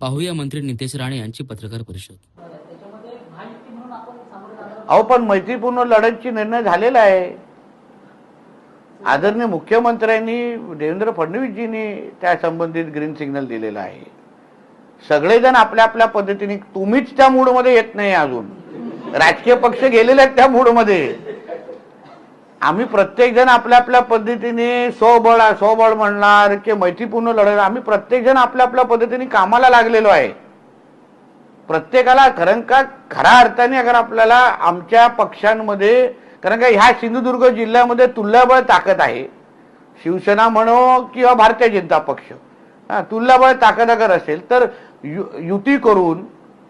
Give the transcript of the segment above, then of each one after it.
पाहूया मंत्री नितेश राणे यांची पत्रकार परिषद. अहो पण मैत्रीपूर्ण लढतची निर्णय झालेला आहे. आदरणीय मुख्यमंत्र्यांनी देवेंद्र फडणवीसजींनी त्या संबंधित ग्रीन सिग्नल दिलेला आहे. सगळेजण आपल्या आपल्या पद्धतीने तुम्हीच त्या मूडमध्ये येत नाही अजून. राजकीय पक्ष गेलेले आहेत त्या मूडमध्ये आम्ही प्रत्येक जण आपल्या आपल्या पद्धतीने स्वबळ स्वबळ म्हणणार की मैत्रीपूर्ण लढणार आम्ही प्रत्येक जण आपल्या आपल्या पद्धतीने कामाला लागलेलो आहे. प्रत्येकाला कारण का खऱ्या अर्थाने अगर आपल्याला आमच्या पक्षांमध्ये कारण का ह्या सिंधुदुर्ग जिल्ह्यामध्ये तुल्यबळ ताकद आहे. शिवसेना म्हणो किंवा भारतीय जनता पक्ष. हा, तुल्यबळ ताकद अगर असेल तर यु युती करून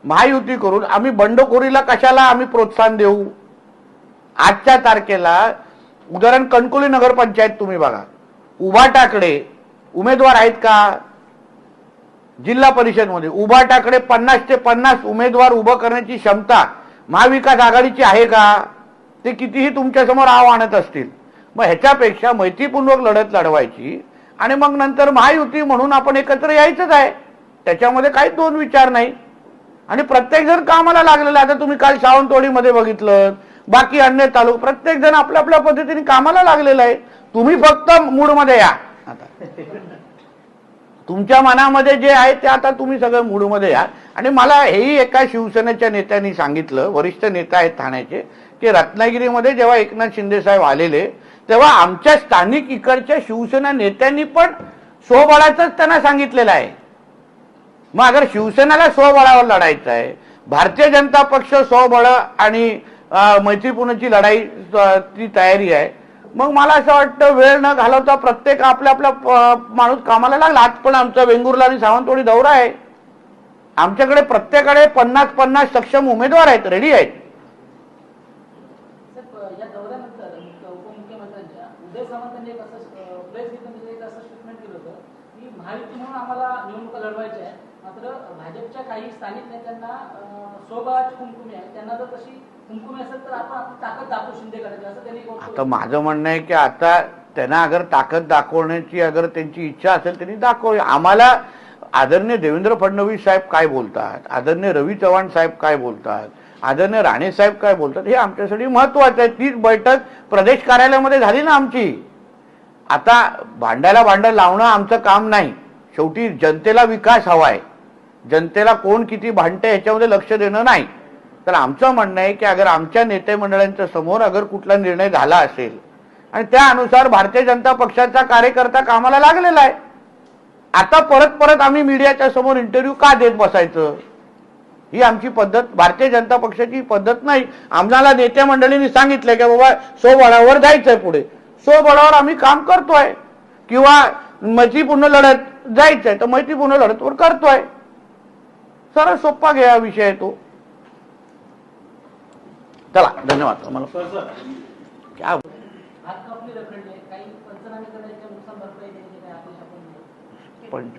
महायुती करून आम्ही बंडखोरीला कशाला आम्ही प्रोत्साहन देऊ? आजच्या तारखेला उदाहरण कणकोली नगरपंचायत तुम्ही बघा. उभाटाकडे उमेदवार आहेत का? जिल्हा परिषदमध्ये. उभाटाकडे पन्नास ते पन्नास उमेदवार उभं करण्याची क्षमता महाविकास आघाडीची आहे का? ते कितीही तुमच्यासमोर आव आणत असतील. मग ह्याच्यापेक्षा मैत्रीपूर्वक लढत लढवायची आणि मग नंतर महायुती म्हणून आपण एकत्र यायचंच आहे. त्याच्यामध्ये काही दोन विचार नाही. आणि प्रत्येक जण कामाला लागलेला आता तुम्ही काल सावंतवाडीमध्ये बघितलं. बाकी अन्य तालुक प्रत्येक जण आपल्या आपल्या पद्धतीने कामाला लागलेला आहे. तुम्ही फक्त मूडमध्ये या. आता. तुमच्या मनामध्ये जे आहे ते आता तुम्ही सगळं मूडमध्ये या. आणि मला हेही एका शिवसेनेच्या नेत्यांनी सांगितलं वरिष्ठ नेता आहेत ठाण्याचे की रत्नागिरीमध्ये जेव्हा एकनाथ शिंदे साहेब आलेले तेव्हा आमच्या स्थानिक इकडच्या शिवसेना नेत्यांनी पण स्वबळाचंच त्यांना सांगितलेलं आहे. मग अगर शिवसेनेला स्वबळावर लढायचं आहे भारतीय जनता पक्ष स्वबळ आणि मैत्रीपूर्णची लढाई ती तयारी आहे. मग मला असं वाटतं वेळ न घालवता प्रत्येक आपल्या आपल्या माणूस कामाला लागला. आज पण आमचा वेंगुर्ला आणि सावंतवाडी दौरा आहे. आमच्याकडे प्रत्येकाकडे पन्नास पन्नास सक्षम उमेदवार आहेत रेडी आहेत. महायुती म्हणून आम्हाला निवडणुका लढवायच्या आहेत. मात्र भाजपच्या काही स्थानिक नेत्यांना अं, स्वबळाची कुमकुमी आहे त्यांना जर तशी कुमकुमी असेल तर आपण आपली ताकद दाखवू शिंदे करायची असं त्यांनी आता माझं म्हणणं आहे की आता त्यांना अगर ताकद दाखवण्याची अगर त्यांची इच्छा असेल त्यांनी दाखव. आम्हाला आदरणीय देवेंद्र फडणवीस साहेब काय बोलतात? आदरणीय रवी चव्हाण साहेब काय बोलतात? आदरणीय राणे साहेब काय बोलतात? हे आमच्यासाठी महत्वाचं आहे. तीच बैठक प्रदेश कार्यालयामध्ये झाली ना आमची. आता भांडायला भांडं लावणं आमचं काम नाही. शेवटी जनतेला विकास हवा आहे जनतेला कोण किती भांडते ह्याच्यामध्ये लक्ष देणं नाही. तर आमचं म्हणणं आहे की अगर आमच्या नेते मंडळांच्या समोर अगर कुठला निर्णय झाला असेल आणि त्यानुसार भारतीय जनता पक्षाचा कार्यकर्ता कामाला लागलेला आहे. आता परत परत आम्ही मीडियाच्या समोर इंटरव्ह्यू का देत बसायचं? ही आमची पद्धत भारतीय जनता पक्षाची पद्धत नाही. आम्हाला नेत्या मंडळींनी सांगितलं की बाबा स्वबळावर जायचंय पुढे. स्वबळावर आम्ही काम करतोय. किंवा मैत्रीपूर्ण लढत जायचंय तर मैत्रीपूर्ण लढतवर करतोय. सरळ सोप्पा घ्या विषय आहे तो. चला धन्यवाद. मला क्या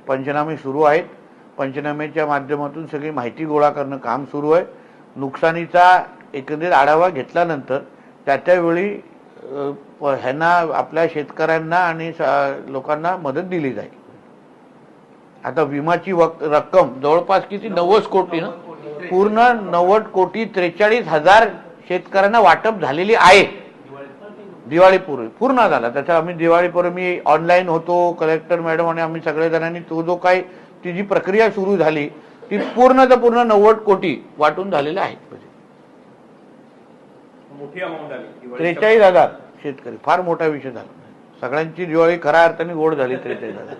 पंचनामे. पंच सुरू आहेत. पंचनामेच्या माध्यमातून सगळी माहिती गोळा करणं काम सुरू आहे. नुकसानीचा एकंदरीत आढावा घेतल्यानंतर त्या त्यावेळी ह्यांना आपल्या शेतकऱ्यांना आणि लोकांना मदत दिली जाईल. आता विमाची रक्कम जवळपास किती? नव्वद कोटी ना? पूर्ण नव्वद कोटी त्रेचाळीस हजार शेतकऱ्यांना वाटप झालेली आहे. दिवाळीपूर्वी. पूर्ण झाला. त्याच्या आम्ही दिवाळीपूर्वी मी ऑनलाईन होतो कलेक्टर मॅडम आणि आम्ही सगळे जणांनी तो जो काही ती जी प्रक्रिया सुरू झाली ती पूर्ण तर पूर्ण नव्वद कोटी वाटून झालेल्या आहेत. त्रेचाळीस हजार शेतकरी. फार मोठा विषय झाला. सगळ्यांची दिवाळी खऱ्या अर्थाने गोड झाली त्रेचाळीस हजार.